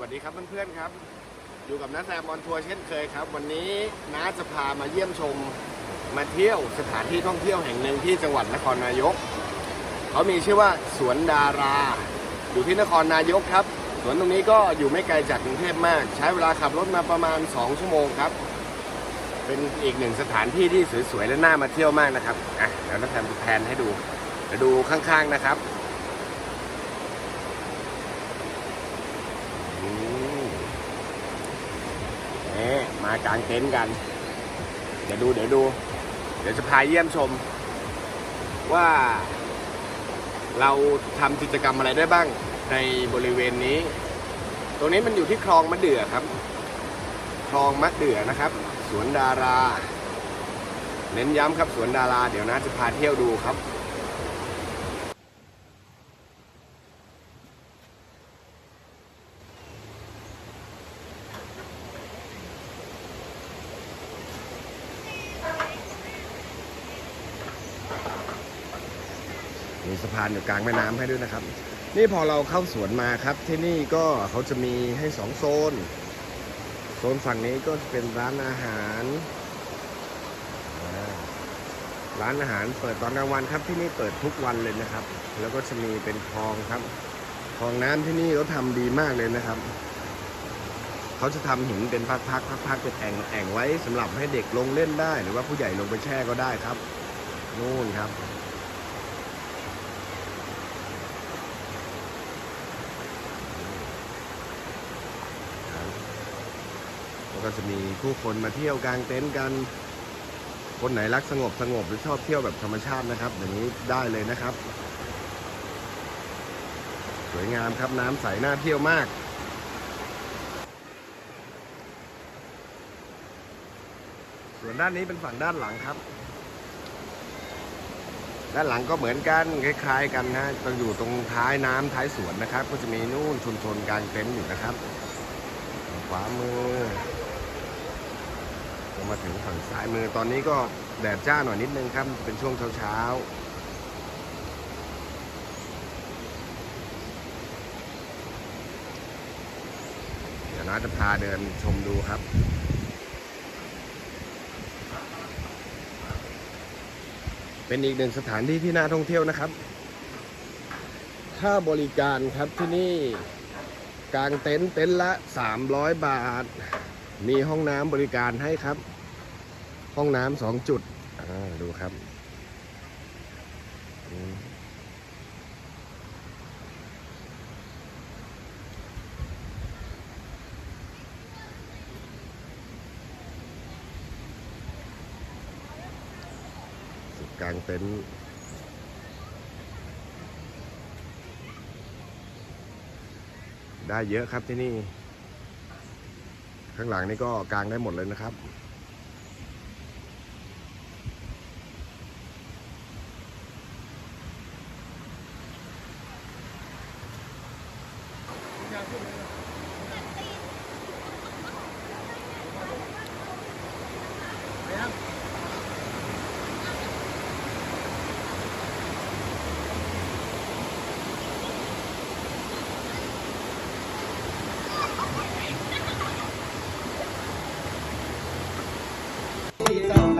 วัสดีครับเพื่อนๆครับ อยู่กับน้าแซมออนทัวร์เช่นเคยครับ วันนี้น้าจะพามาเยี่ยมชมมาเที่ยวสถานที่ท่องเที่ยวแห่งหนึ่งที่จังหวัดนครนายก เขามีชื่อว่าสวนดารา อยู่ที่นครนายกครับ สวนตรงนี้ก็อยู่ไม่ไกลจากกรุงเทพมาก ใช้เวลาขับรถมาประมาณ 2 ชั่วโมงครับ เป็นอีกหนึ่งสถานที่ที่สวยๆและน่ามาเที่ยวมากนะครับอะเดี๋ยวน้าแซมจะแพนให้ดูเดี๋ยวดูข้างๆนะครับ อืมนี่ มากางเต็นท์กัน เดี๋ยวดูเดี๋ยวดู เดี๋ยวจะพาเยี่ยมชม ว่า เราทำกิจกรรมอะไรได้บ้างในบริเวณนี้ ตรงนี้มันอยู่ที่คลองมะเดื่อครับ คลองมะเดื่อนะครับ สวนดารา เน้นย้ำครับสวนดารา เดี๋ยวนะจะพาเที่ยวดูครับ สะพานอยู่กลางแม่น้ำให้ด้วยนะครับ นี่พอเราเข้าสวนมาครับที่นี่ก็เขาจะมีให้สองโซน โซนฝั่งนี้ก็จะเป็นร้านอาหาร ร้านอาหารเปิดตอนกลางวันครับที่นี่เปิดทุกวันเลยนะครับ แล้วก็จะมีเป็นคลองครับคลองน้ำที่นี่เขาทำดีมากเลยนะครับเขาจะทำหินเป็นพักๆพักๆเป็นแอ่งแอ่งไว้สำหรับให้เด็กลงเล่นได้ หรือว่าผู้ใหญ่ลงไปแช่ก็ได้ครับ นู่นครับ แล้วก็จะมีผู้คนมาเที่ยวกลางเต็นท์กัน คนไหนรักสงบสงบหรือชอบเที่ยวแบบธรรมชาตินะครับอย่างนี้ได้เลยนะครับ สวยงามครับน้ำใสน่าเที่ยวมากส่วนด้านนี้เป็นฝั่งด้านหลังครับ ด้านหลังก็เหมือนกันคล้าย ๆ กันนะต้องอยู่ตรงท้ายน้ำท้ายสวนนะครับ ก็จะมีนู่นชุมชนกลางเต็นท์อยู่นะครับ ขวามือ มาถึงฝั่งซ้ายมือตอนนี้ก็แดดจ้าหน่อยนิดนึงครับ เป็นช่วงเช้าๆ เดี๋ยวน้าจะพาเดินชมดูครับเป็นอีกหนึ่งสถานที่ที่น่าท่องเที่ยวนะครับ ค่าบริการครับที่นี่กางเต็นท์เต็นท์ละ 300 บาท มีห้องน้ำบริการให้ครับ ห้องน้ำสองจุดดูครับอืมจุดกลางเต็นท์ได้เยอะครับที่นี่ ข้างหลังนี่ก็กางได้หมดเลยนะครับ ที่ต้อง